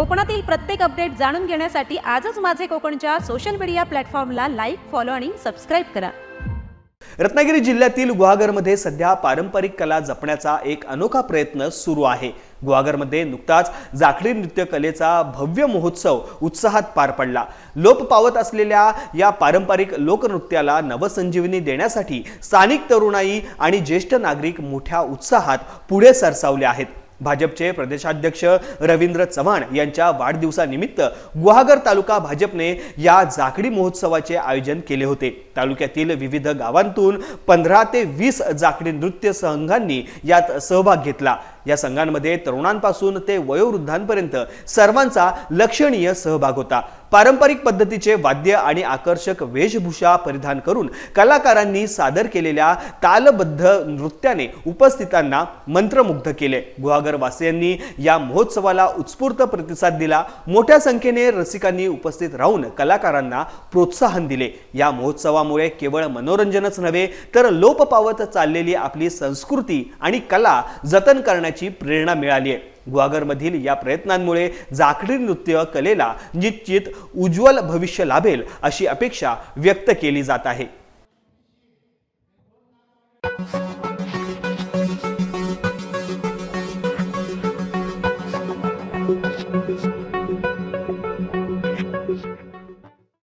कोकणातील प्रत्येक अपडेट जाणून घेण्यासाठी आजच माझे कोकणच्या सोशल मीडिया प्लॅटफॉर्मला लाईक फॉलो आणि सबस्क्राईब करा. रत्नागिरी जिल्ह्यातील गुहागरमध्ये सध्या पारंपरिक कला जपण्याचा एक अनोखा प्रयत्न सुरू आहे. गुहागरमध्ये नुकताच जाखडी नृत्य कलेचा भव्य महोत्सव उत्साहात पार पडला. लोप पावत असलेल्या या पारंपरिक लोकनृत्याला नवसंजीवनी देण्यासाठी स्थानिक तरुणाई आणि ज्येष्ठ नागरिक मोठ्या उत्साहात पुढे सरसावले आहेत. भाजपचे प्रदेशाध्यक्ष रवींद्र चव्हाण यांच्या वाढदिवसानिमित्त गुहागर तालुका भाजपने या जाकडी महोत्सवाचे आयोजन केले होते. तालुक्यातील विविध गावांतून पंधरा ते वीस जाकडी नृत्य संघांनी यात सहभाग घेतला. या संघांमध्ये तरुणांपासून ते वयोवृद्धांपर्यंत सर्वांचा लक्षणीय सहभाग होता. पारंपरिक पद्धतीचे वाद्य आणि आकर्षक वेशभूषा परिधान करून कलाकारांनी सादर केलेल्या तालबद्ध नृत्याने उपस्थितांना मंत्रमुग्ध केले. गुहागर वासियांनी या महोत्सवाला उत्स्फूर्त प्रतिसाद दिला. मोठ्या संख्येने रसिकांनी उपस्थित राहून कलाकारांना प्रोत्साहन दिले. या महोत्सवामुळे केवळ मनोरंजनच नव्हे तर लोप पावत चाललेली आपली संस्कृती आणि कला जतन करण्याची प्रेरणा मिळाली आहे. गुहागरमधील या प्रयत्नांमुळे जाखडी नृत्य कलेला निश्चित उज्ज्वल भविष्य लाभेल अशी अपेक्षा व्यक्त केली जात आहे.